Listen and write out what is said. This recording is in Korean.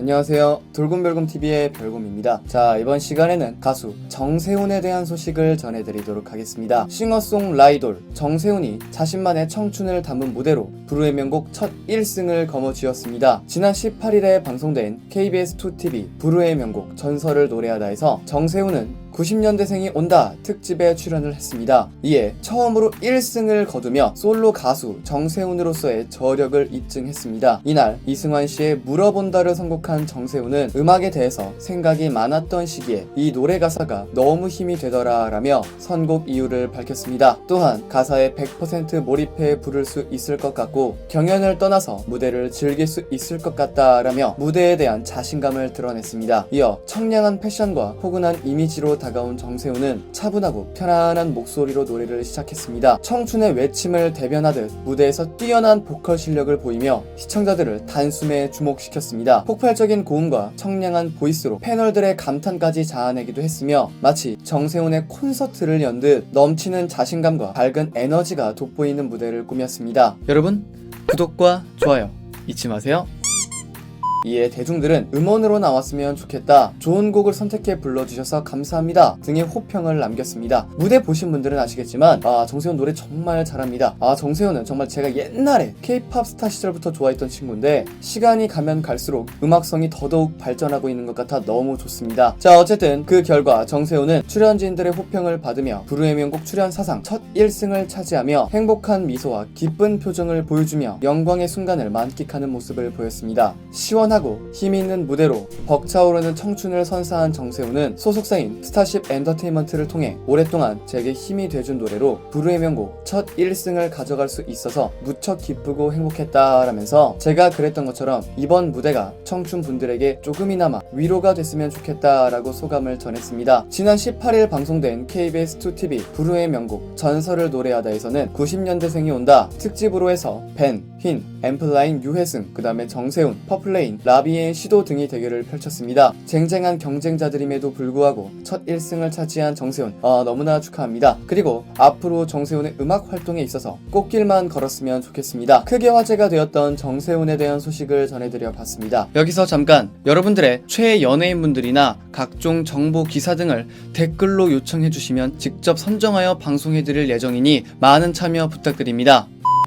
안녕하세요. 돌곰별곰 TV의 별곰입니다. 자, 이번 시간에는 가수 정세훈에 대한 소식을 전해드리도록 하겠습니다. 싱어송 라이돌 정세훈이 자신만의 청춘을 담은 무대로 불후의 명곡 첫 1승을 거머쥐었습니다. 지난 18일에 방송된 KBS2TV 불후의 명곡 전설을 노래하다에서 정세훈은 90년대생이 온다 특집에 출연을 했습니다. 이에 처음으로 1승을 거두며 솔로 가수 정세훈으로서의 저력을 입증했습니다. 이날 이승환 씨의 물어본다를 선곡한 정세훈은 음악에 대해서 생각이 많았던 시기에 이 노래 가사가 너무 힘이 되더라 라며 선곡 이유를 밝혔습니다. 또한 가사에 100% 몰입해 부를 수 있을 것 같고 경연을 떠나서 무대를 즐길 수 있을 것 같다 라며 무대에 대한 자신감을 드러냈습니다. 이어 청량한 패션과 포근한 이미지로 다 가온 정세훈은 차분하고 편안한 목소리로 노래를 시작했습니다. 청춘의 외침을 대변하듯 무대에서 뛰어난 보컬 실력을 보이며 시청자들을 단숨에 주목시켰습니다. 폭발적인 고음과 청량한 보이스로 패널들의 감탄까지 자아내기도 했으며 마치 정세훈의 콘서트를 연 듯 넘치는 자신감과 밝은 에너지가 돋보이는 무대를 꾸몄습니다. 여러분 구독과 좋아요 잊지 마세요. 이에 대중들은 음원으로 나왔으면 좋겠다. 좋은 곡을 선택해 불러주셔서 감사합니다. 등의 호평을 남겼습니다. 무대 보신 분들은 아시겠지만, 아, 정세훈 노래 정말 잘합니다. 아, 정세훈은 정말 제가 옛날에 케이팝 스타 시절부터 좋아했던 친구인데, 시간이 가면 갈수록 음악성이 더더욱 발전하고 있는 것 같아 너무 좋습니다. 자, 어쨌든 그 결과 정세훈은 출연진들의 호평을 받으며 불후의 명곡 출연 사상 첫 1승을 차지하며 행복한 미소와 기쁜 표정을 보여주며 영광의 순간을 만끽하는 모습을 보였습니다. 시원 하고 힘있는 무대로 벅차오르는 청춘을 선사한 정세훈은 소속사인 스타쉽 엔터테인먼트를 통해 오랫동안 제게 힘이 돼준 노래로 불후의 명곡 첫 1승을 가져갈 수 있어서 무척 기쁘고 행복했다라면서 제가 그랬던 것처럼 이번 무대가 청춘 분들에게 조금이나마 위로가 됐으면 좋겠다라고 소감을 전했습니다. 지난 18일 방송된 KBS2TV 불후의 명곡 전설을 노래하다에서는 90년대생이 온다 특집으로 해서 벤, 흰, 앰플라인 유혜승, 그 다음에 정세훈, 퍼플레인, 라비의 시도 등이 대결을 펼쳤습니다. 쟁쟁한 경쟁자들임에도 불구하고 첫 1승을 차지한 정세훈, 아, 너무나 축하합니다. 그리고 앞으로 정세훈의 음악 활동에 있어서 꽃길만 걸었으면 좋겠습니다. 크게 화제가 되었던 정세훈에 대한 소식을 전해드려 봤습니다. 여기서 잠깐 여러분들의 최애 연예인분들이나 각종 정보 기사 등을 댓글로 요청해 주시면 직접 선정하여 방송해 드릴 예정이니 많은 참여 부탁드립니다.